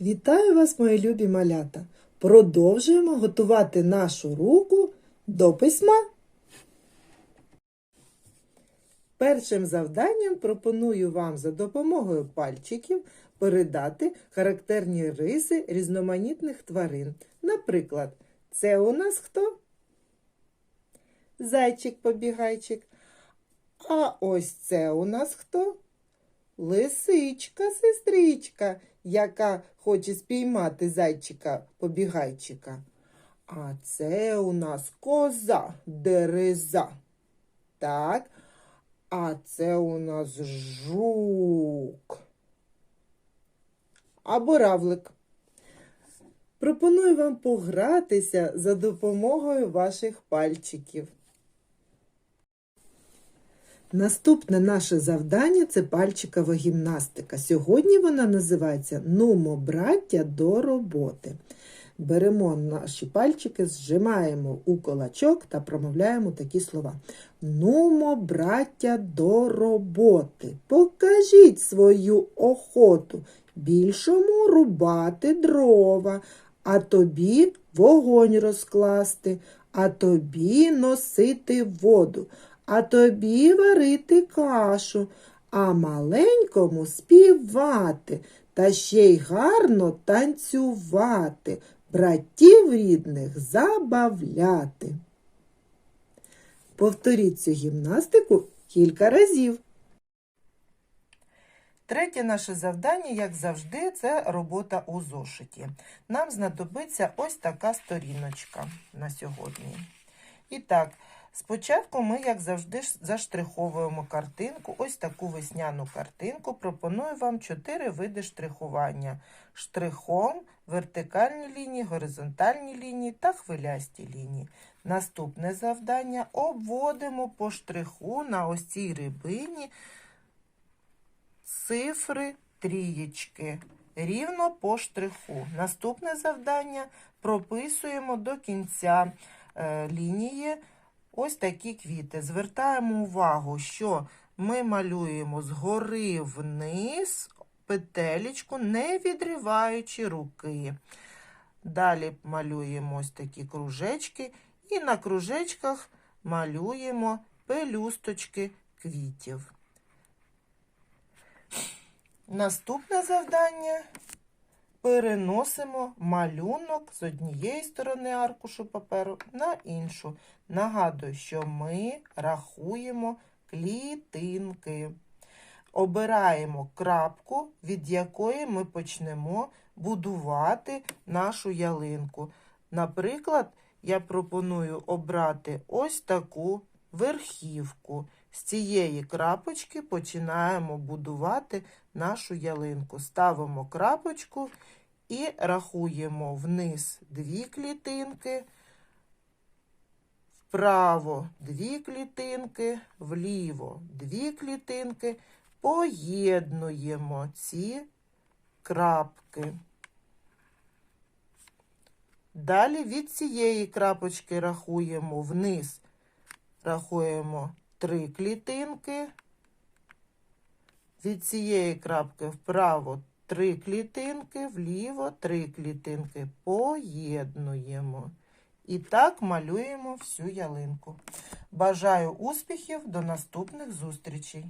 Вітаю вас, мої любі малята! Продовжуємо готувати нашу руку до письма. Першим завданням пропоную вам за допомогою пальчиків передати характерні риси різноманітних тварин. Наприклад, це у нас хто? Зайчик-побігайчик. А ось це у нас хто? Лисичка, сестричка, яка хоче спіймати зайчика-побігайчика. А це у нас коза дереза. Так. А це у нас жук. Або равлик. Пропоную вам погратися за допомогою ваших пальчиків. Наступне наше завдання це пальчикова гімнастика. Сьогодні вона називається Нумо, браття до роботи. Беремо наші пальчики, зжимаємо у кулачок та промовляємо такі слова. Нумо, браття, до роботи. Покажіть свою охоту. Більшому рубати дрова, а тобі вогонь розкласти, а тобі носити воду, а тобі варити кашу, а маленькому співати, та ще й гарно танцювати, братів рідних забавляти. Повторіть цю гімнастику кілька разів. Третє наше завдання, як завжди, це робота у зошиті. Нам знадобиться ось така сторіночка на сьогодні. І так, спочатку ми, як завжди, заштриховуємо картинку. Ось таку весняну картинку. Пропоную вам чотири види штрихування: штрихом, вертикальні лінії, горизонтальні лінії та хвилясті лінії. Наступне завдання обводимо по штриху на ось цій рибині цифри трієчки рівно по штриху. Наступне завдання прописуємо до кінця лінії ось такі квіти. Звертаємо увагу, що ми малюємо згори вниз петелечку, не відриваючи руки. Далі малюємо ось такі кружечки, і на кружечках малюємо пелюсточки квітів. Наступне завдання переносимо малюнок з однієї сторони аркушу паперу на іншу. Нагадую, що ми рахуємо клітинки. Обираємо крапку, від якої ми почнемо будувати нашу ялинку. Наприклад, я пропоную обрати ось таку верхівку. З цієї крапочки починаємо будувати нашу ялинку. Ставимо крапочку і рахуємо вниз дві клітинки, вправо дві клітинки, вліво дві клітинки. Поєднуємо ці крапки. Далі від цієї крапочки рахуємо вниз, рахуємо три клітинки. Від цієї крапки вправо три клітинки, вліво три клітинки. Поєднуємо. І так малюємо всю ялинку. Бажаю успіхів до наступних зустрічей!